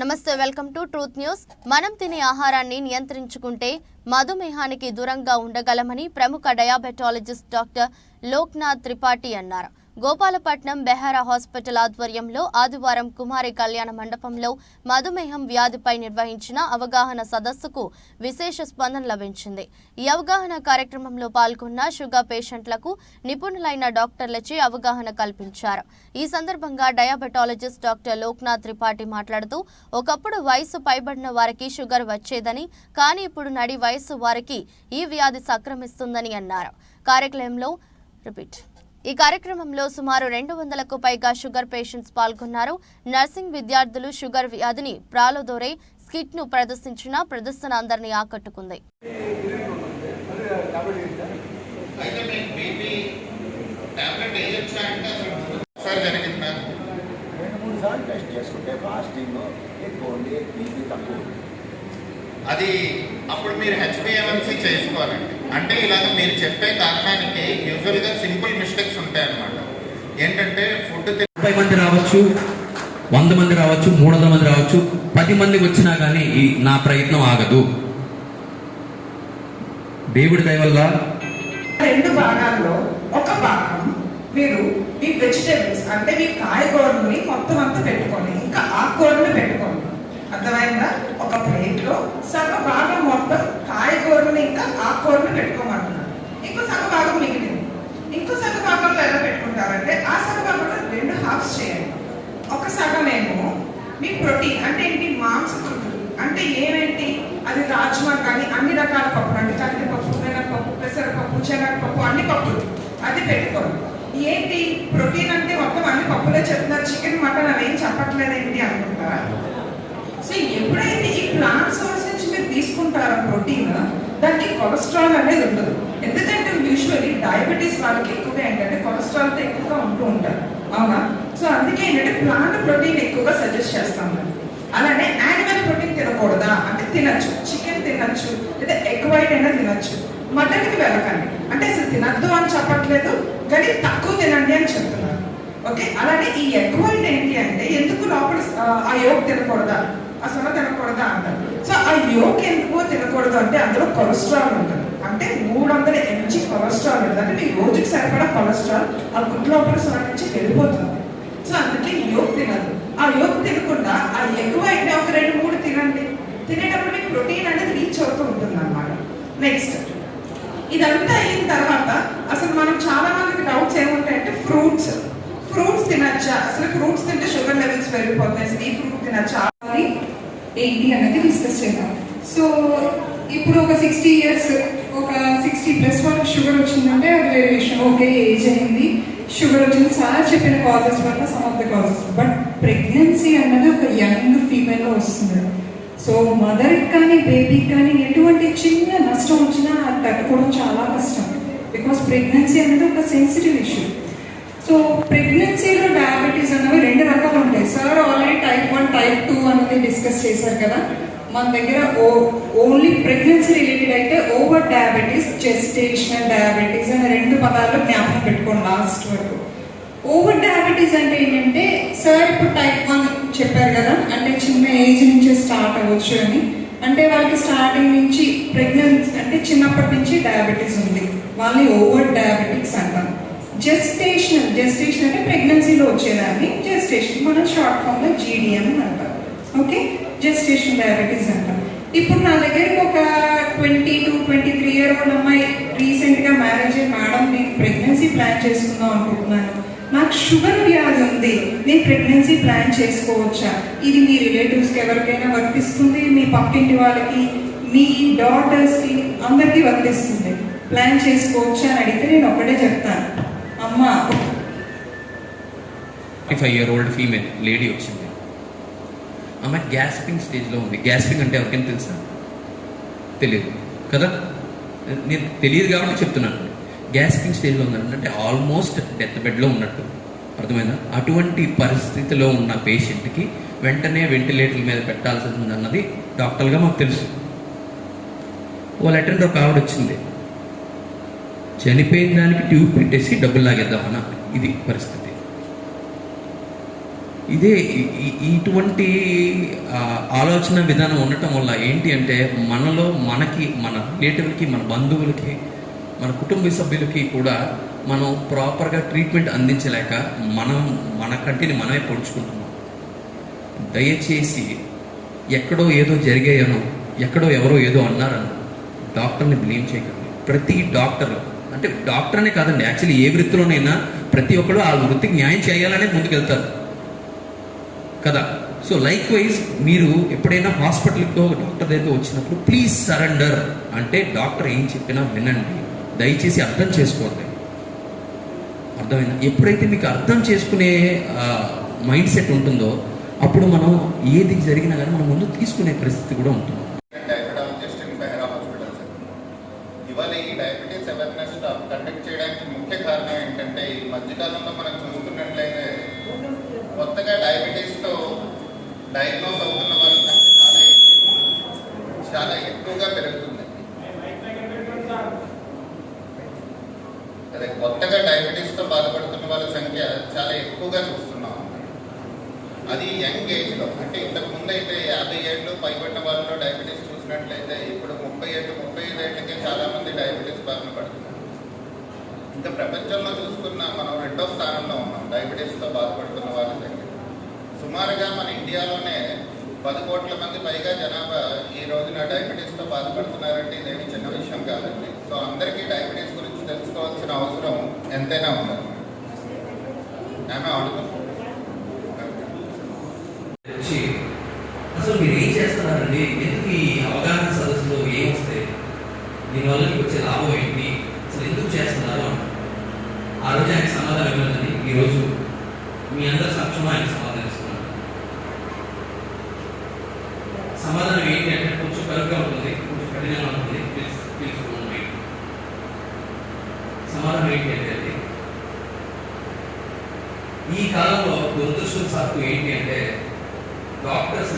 నమస్తే welcome to truth news. మనం తినే ఆహారాన్ని నియంత్రించుకుంటే మధుమేహానికి దూరంగా ఉండగలమని ప్రముఖ డయాబెటాలజిస్ట్ డాక్టర్ లోక్నాథ్ త్రిపాఠి అన్నారు. గోపాలపట్నం బెహారా హాస్పిటల్ ఆధ్వర్యంలో ఆదివారం కుమారి కళ్యాణ మండపంలో మధుమేహం వ్యాధిపై నిర్వహించిన అవగాహన సదస్సుకు విశేష స్పందన లభించింది. ఈ అవగాహన కార్యక్రమంలో పాల్గొన్న షుగర్ పేషెంట్లకు నిపుణులైన డాక్టర్లచే అవగాహన కల్పించారు. ఈ సందర్భంగా డయాబెటాలజిస్ట్ డాక్టర్ లోక్నాథ్ త్రిపాఠి మాట్లాడుతూ ఒకప్పుడు వయసు పైబడిన వారికి షుగర్ వచ్చేదని కానీ ఇప్పుడు నడి వయసు వారికి ఈ వ్యాధి సక్రమిస్తుందని అన్నారు. కార్యక్రమంలో రిపీట్. ఈ కార్యక్రమంలో సుమారు రెండు వందలకు పైగా షుగర్ పేషెంట్స్ పాల్గొన్నారు. నర్సింగ్ విద్యార్థులు షుగర్ వ్యాధిని ప్రాలోదోరే స్కిట్ను ప్రదర్శించిన ప్రదర్శన అందరినీ ఆకట్టుకుంది. అది అప్పుడు మీరు హెచ్బిఎంఎన్సీ చేసుకోవాలండి. అంటే ఇలాగ మీరు చెప్పే కారణానికి యూజువల్గా సింపుల్ మిస్టేక్స్ ఉంటాయి అన్నమాట ఏంటంటే ఫుడ్ ముప్పై మంది రావచ్చు వంద మంది రావచ్చు మూడు వందల మంది రావచ్చు పది మంది వచ్చినా కానీ ఈ నా ప్రయత్నం ఆగదు. దేవుడి దయ వల్ల రెండు భాగాల్లో ఒక భాగం మీరు మీ వెజిటేబుల్స్ అంటే మీ కాయగూరల్ని మొత్తం అంతా పెట్టుకోండి ఇంకా ఆకుకూరలు పెట్టుకోండి. అర్థమైందా? ఒక ప్లేట్లో సగ భాగం మొత్తం కాయగూరలు ఇంకా ఆకుకూరలు పెట్టుకోమంటున్నాను ఇంకో సగ భాగం మిగిలింది ఇంకో సగ భాగంలో ఎలా పెట్టుకుంటారంటే ఆ సగ భాగంలో రెండు హాఫ్స్ చేయండి ఒక సగం ఏమో మీ ప్రోటీన్ అంటే ఏంటి? మాంసకృతులు. అంటే ఏమేంటి? అది రాజ్మా కానీ అన్ని రకాల పప్పులు అంటే కందిపప్పు మినపప్పు పెసరపప్పు శనగపప్పు అన్ని పప్పులు. అది పెట్టుకోరు. ఏంటి? ప్రోటీన్ అంటే మొత్తం అన్ని పప్పులే చెప్తున్నారు. చికెన్ మటన్ అవి ఏం చెప్పట్లేదు ఏంటి అనుకుంటారా సో ఎప్పుడైతే ఈ ప్లాంట్ సోర్స్ నుంచి మీరు తీసుకుంటారో ప్రోటీన్ దానికి కొలెస్ట్రాల్ అనేది ఉండదు. ఎందుకంటే యూజువల్లీ డయాబెటీస్ వాళ్ళకి ఎక్కువగా ఏంటంటే కొలెస్ట్రాల్తో ఎక్కువగా ఉంటూ ఉంటారు. అవునా? సో అందుకే ఏంటంటే ప్లాంట్ ప్రోటీన్ ఎక్కువగా సజెస్ట్ చేస్తాం మనం. అలానే యానిమల్ ప్రోటీన్ తినకూడదా? అంటే తినచ్చు. చికెన్ తినచ్చు. లేదా ఎగ్ వైట్ అయినా తినచ్చు. మటన్కి వెళ్ళకండి. అంటే అసలు తినద్దు అని చెప్పట్లేదు కానీ తక్కువ తినండి అని చెప్తున్నారు. ఓకే? అలానే ఈ ఎగ్ వైట్ ఏంటి అంటే ఎందుకు లోపల ఆ, యోగ తినకూడదా? తినకూడదా అసలు తినకూడదా అంటారు. సో ఆ యోగ ఎందుకు తినకూడదు అంటే అందులో కొలెస్ట్రాల్ ఉంటుంది. అంటే మూడు వందల ఎంజీ కొలెస్ట్రాల్ ఉంటుంది. అంటే మీ రోజుకి సరిపడా కొలెస్ట్రాల్ ఆ గుడ్ లోపల సొర నుంచి వెళ్ళిపోతుంది. సో అందుకే యోగ్ తినదు. ఆ యోగ తినకుండా ఆ ఎక్కువ అయితే ఒక రెండు మూడు తినండి. తినేటప్పుడు మీకు ప్రోటీన్ అనేది రీచ్ అవుతూ ఉంటుంది అనమాట నెక్స్ట్ ఇదంతా అయిన తర్వాత అసలు మనం చాలా మందికి డౌట్స్ ఏముంటాయంటే ఫ్రూట్స్ ఫ్రూట్స్ తినచ్చా? అసలు ఫ్రూట్స్ తింటే షుగర్ లెవెల్స్ పెరిగిపోతాయి అసలు ఈ ఫ్రూట్ తినచ్చా? అని ఏంటి అనేది డిస్కస్ చేద్దాం. సో ఇప్పుడు ఒక సిక్స్టీ ఇయర్స్ ఒక సిక్స్టీ ప్లస్ వాళ్ళకి షుగర్ వచ్చిందంటే అది వేరే విషయం ఓకే ఏజ్ అయింది. షుగర్ వచ్చింది చాలా చెప్పిన కాజెస్ వల్ల some of the causes but pregnancy అన్నది ఒక యంగ్ ఫీమేల్లో వస్తుంది. సో మదర్కి కానీ బేబీకి కానీ ఎటువంటి చిన్న నష్టం వచ్చినా అది తట్టుకోవడం చాలా కష్టం. బికాస్ ప్రెగ్నెన్సీ అనేది ఒక సెన్సిటివ్ ఇష్యూ సో ప్రెగ్నెన్సీలో డయాబెటీస్ అనేవి రెండు రకాలు ఉంటాయి. Sir already type one type two అనేది డిస్కస్ చేశారు కదా. మన దగ్గర ఓ ఓన్లీ ప్రెగ్నెన్సీ రిలేటెడ్ అయితే ఓవర్ డయాబెటీస్ చెస్టేషనల్ డయాబెటీస్ అనే రెండు పదాలు లాస్ట్ వరకు. ఓవర్ డయాబెటీస్ అంటే ఏంటంటే సార్ ఇప్పుడు టైప్ వన్ చెప్పారు కదా అంటే చిన్న ఏజ్ నుంచే స్టార్ట్ అవ్వచ్చు అని. అంటే వాళ్ళకి స్టార్టింగ్ నుంచి ప్రెగ్నెన్సీ అంటే చిన్నప్పటి నుంచి డయాబెటీస్ ఉంది. వాళ్ళని ఓవర్ డయాబెటిక్స్ అంటాం. జెస్టేషన్ జెస్టేషన్ అంటే ప్రెగ్నెన్సీలో వచ్చేదాన్ని జెస్టేషన్ మనం షార్ట్ ఫామ్లో జీడిఎం అంటాం. ఓకే జెస్టేషన్ డయాబెటీస్ అంటాం. ఇప్పుడు నా దగ్గరికి ఒక twenty to twenty three year old అమ్మాయి రీసెంట్గా మ్యారేజ్ మేడం నేను ప్రెగ్నెన్సీ ప్లాన్ చేసుకుందాం అనుకుంటున్నాను. నాకు షుగర్ వ్యాధి ఉంది. నేను ప్రెగ్నెన్సీ ప్లాన్ చేసుకోవచ్చా? ఇది మీ రిలేటివ్స్కి ఎవరికైనా వర్తిస్తుంది? మీ పక్కింటి వాళ్ళకి మీ డాటర్స్కి అందరికీ వర్తిస్తుంది. ప్లాన్ చేసుకోవచ్చా అని అడిగితే నేను ఒకటే చెప్తాను. అమ్మ. Five year old female lady వచ్చింది ఆమె గ్యాస్పింగ్ స్టేజ్లో ఉంది. గ్యాస్పింగ్ అంటే ఎవరికైనా తెలుసా? తెలియదు. కదా? నేను తెలియదు కాబట్టి చెప్తున్నాను. గ్యాస్పింగ్ స్టేజ్లో ఉన్నాడు అంటే ఆల్మోస్ట్ డెత్ బెడ్లో ఉన్నట్టు. అర్థమైందా? అటువంటి పరిస్థితిలో ఉన్న పేషెంట్కి వెంటనే వెంటిలేటర్ల మీద పెట్టాల్సి ఉందన్నది డాక్టర్గా మాకు తెలుసు. ఓ లెటర్ ఒక ఆవిడ వచ్చింది. చనిపోయిన దానికి ట్యూబ్ పెట్టేసి డబ్బులు లాగేద్దామన్నా. ఇది పరిస్థితి. ఇదే ఈ- ఇటువంటి ఆలోచన విధానం ఉండటం వల్ల ఏంటి అంటే మనలో మనకి మన రిలేటివ్కి మన బంధువులకి మన కుటుంబ సభ్యులకి కూడా మనం ప్రాపర్గా ట్రీట్మెంట్ అందించలేక మనం మన కంటిని మనమే పొడుచుకుంటున్నాం. దయచేసి ఎక్కడో ఏదో జరిగాయనో ఎక్కడో ఎవరో ఏదో అన్నారనో డాక్టర్ని బ్లేమ్ చేయకండి. ప్రతి డాక్టర్ అంటే డాక్టర్ అనే కాదండి యాక్చువల్లీ ఏ వృత్తిలోనైనా ప్రతి ఒక్కరు ఆ వృత్తికి న్యాయం చేయాలనే ముందుకెళ్తారు. కదా. సో లైక్ వైజ్ మీరు ఎప్పుడైనా హాస్పిటల్కో డాక్టర్ దగ్గర వచ్చినప్పుడు ప్లీజ్ సరెండర్ అంటే డాక్టర్ ఏం చెప్పినా వినండి. దయచేసి అర్థం చేసుకోండి. అర్థమైందా? ఎప్పుడైతే మీకు అర్థం చేసుకునే మైండ్ సెట్ ఉంటుందో అప్పుడు మనం ఏది జరిగినా కానీ మనం ముందు తీసుకునే పరిస్థితి కూడా ఉంటుంది. డయాబెటాలజిస్ట్ ఇవాళ ఈ డయాబెటీస్ అవేర్నెస్ కండక్ట్ చేయడానికి ముఖ్య కారణం ఏంటంటే ఈ మధ్యకాలంలో మనం చూసుకున్నట్లయితే కొత్తగా డయాబెటీస్ డయాగ్నోస్ అవుతున్న వాళ్ళ సంఖ్య చాలా చాలా ఎక్కువగా పెరుగుతుంది. అదే కొత్తగా డయాబెటీస్తో బాధపడుతున్న వాళ్ళ సంఖ్య చాలా ఎక్కువగా చూస్తున్నాం. అది యంగ్ ఏజ్లో అంటే ఇంతకు ముందు అయితే యాభై ఏళ్ళు పైబడిన వాళ్ళలో డయాబెటీస్ చూసినట్లయితే ఇప్పుడు ముప్పై ఏళ్ళు ముప్పై ఐదు ఏళ్ళకే చాలా మంది డయాబెటీస్ బారిన పడుతున్నారు. ఇంకా ప్రపంచంలో చూసుకున్న మనం రెండో స్థానంలో ఉన్నాం డయాబెటీస్తో బాధపడుతున్న వాళ్ళ సంఖ్య. సుమారుగా మన ఇండియాలోనే పది కోట్ల మంది పైగా జనాభా ఈ రోజున డయాబెటీస్తో బాధపడుతున్నారంటే ఇదేమి చిన్న విషయం కాదండి. సో అందరికీ డయాబెటీస్ గురించి తెలుసుకోవాల్సిన అవసరం ఎంతైనా ఉంది ఆమె అడుగుతుంది అసలు మీరు ఏం చేస్తున్నారండి? ఎందుకు ఈ అవగాహన సదస్సులో ఏం వస్తాయి? దీనివల్ల మీకు వచ్చే లాభం ఏంటి? అసలు ఎందుకు చేస్తున్నారు ఆ రోజు ఆయన సమాధానం ఇవ్వలేదని ఈరోజు మీ అందరి సమక్షంలో ఆయన సమాధానం ఇస్తున్నారు సమాధానం ఏంటి అంటే కొంచెం కరుగ్గా ఉంటుంది కొంచెం కఠినంగా ఉంటుంది ప్లీజ్ ప్లీజ్ సమాధానం ఏంటి అంటే అది ఈ కాలంలో దురదృష్టం సాకు ఏంటి అంటే డాక్టర్స్